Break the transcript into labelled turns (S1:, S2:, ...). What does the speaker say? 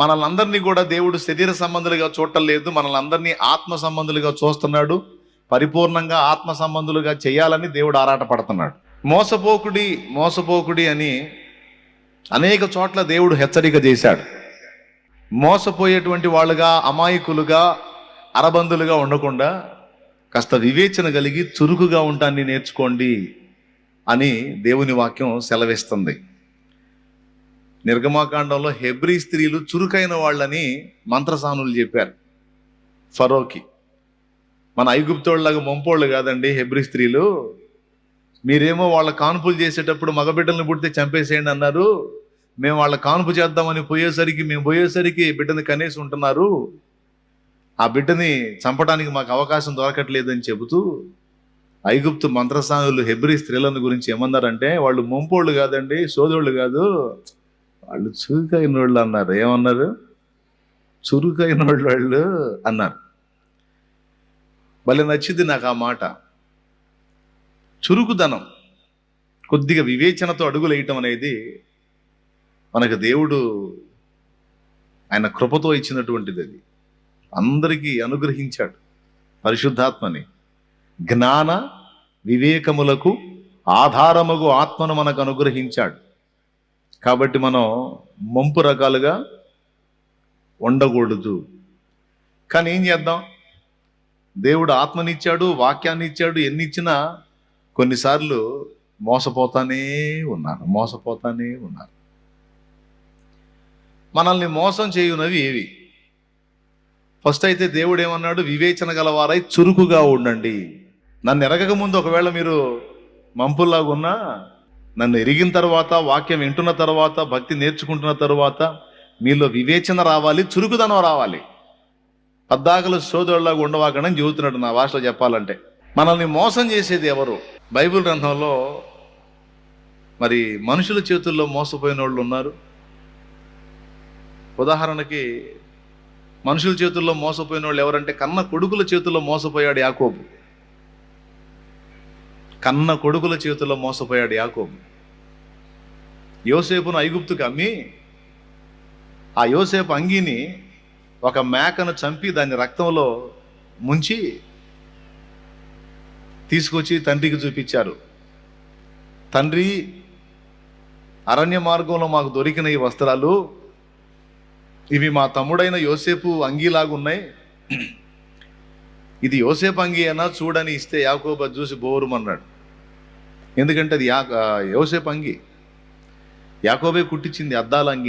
S1: మనల్ని అందరినీ కూడా దేవుడు శరీర సంబంధులుగా చూడటం లేదు. మనల్ని అందరినీ ఆత్మ సంబంధులుగా చూస్తున్నాడు. పరిపూర్ణంగా ఆత్మ సంబంధులుగా చేయాలని దేవుడు ఆరాటపడుతున్నాడు. మోసపోకుడి మోసపోకుడి అని అనేక చోట్ల దేవుడు హెచ్చరిక చేశాడు. మోసపోయేటువంటి వాళ్ళుగా అమాయకులుగా అరబందులుగా ఉండకుండా కాస్త వివేచన కలిగి చురుకుగా ఉంటాన్ని నేర్చుకోండి అని దేవుని వాక్యం సెలవిస్తుంది. నిర్గమాకాండంలో హెబ్రీ స్త్రీలు చురుకైన వాళ్ళని మంత్రసానులు చెప్పారు. ఫరోకి. మన ఐగుప్తోళ్ళలాగా మొంపోళ్ళు కాదండి హెబ్రీ స్త్రీలు. మీరేమో వాళ్ళ కాన్పులు చేసేటప్పుడు మగబిడ్డల్ని పుడితే చంపేసేయండి అన్నారు. మేము వాళ్ళ కాన్పు చేద్దామని పోయేసరికి మేము పోయేసరికి బిడ్డని కనేసి ఉంటున్నారు. ఆ బిడ్డని చంపడానికి మాకు అవకాశం దొరకట్లేదని చెబుతూ ఐగుప్తు మంత్రసానులు హెబ్రి స్త్రీలను గురించి ఏమన్నారంటే వాళ్ళు మొంపోళ్ళు కాదండి సోదరుళ్ళు కాదు. వాళ్ళు చురుకైన వాళ్ళు అన్నారు. ఏమన్నారు? చురుకైన వాళ్ళు వాళ్ళు అన్నారు. భలే నచ్చింది నాకు ఆ మాట. చురుకుదనం కొద్దిగా వివేచనతో అడుగులు వేయటం అనేది మనకు దేవుడు ఆయన కృపతో ఇచ్చినటువంటిది అది. అందరికీ అనుగ్రహించాడు పరిశుద్ధాత్మని. జ్ఞాన వివేకములకు ఆధారముగు ఆత్మను మనకు అనుగ్రహించాడు. కాబట్టి మనం మంపు రకాలుగా ఉండకూడదు. కానీ ఏం చేద్దాం? దేవుడు ఆత్మనిచ్చాడు వాక్యాన్ని ఇచ్చాడు ఎన్ని ఇచ్చినా కొన్నిసార్లు మోసపోతానే ఉన్నాను మోసపోతానే ఉన్నాను మనల్ని మోసం చేయునవి ఏవి? ఫస్ట్ అయితే దేవుడు ఏమన్నాడు? వివేచన గలవారై చురుకుగా ఉండండి. నన్ను ఎరగక ముందు ఒకవేళ మీరు మంపుల్లాగా ఉన్నా నన్ను ఎరిగిన తర్వాత వాక్యం వింటున్న తర్వాత భక్తి నేర్చుకుంటున్న తర్వాత మీలో వివేచన రావాలి చురుకుదనం రావాలి. పద్దాకలు సోదరులాగా ఉండవాకని చెబుతున్నాడు నా భాషలో చెప్పాలంటే. మనల్ని మోసం చేసేది ఎవరు? బైబిల్ గ్రంథంలో మరి మనుషుల చేతుల్లో మోసపోయిన వాళ్ళు ఉన్నారు. ఉదాహరణకి మనుషుల చేతుల్లో మోసపోయిన వాళ్ళు ఎవరంటే కన్న కొడుకుల చేతుల్లో మోసపోయాడు యాకోబు. కన్న కొడుకుల చేతుల్లో మోసపోయాడు యాకోబు. యోసేపును ఐగుప్తుకి అమ్మి ఆ యోసేపు అంగీని ఒక మేకను చంపి దాని రక్తంలో ముంచి తీసుకొచ్చి తండ్రికి చూపించారు. తండ్రి అరణ్య మార్గంలో మాకు దొరికిన ఈ వస్త్రాలు ఇవి మా తమ్ముడైన యోసేపు అంగీలాగా ఉన్నాయి ఇది యోసేపు అంగి అయినా చూడని ఇస్తే యాకోబ చూసి బోరుమన్నాడు. ఎందుకంటే అది యా యోసేపు అంగి. యాకోబే కుట్టించింది అద్దాల అంగి.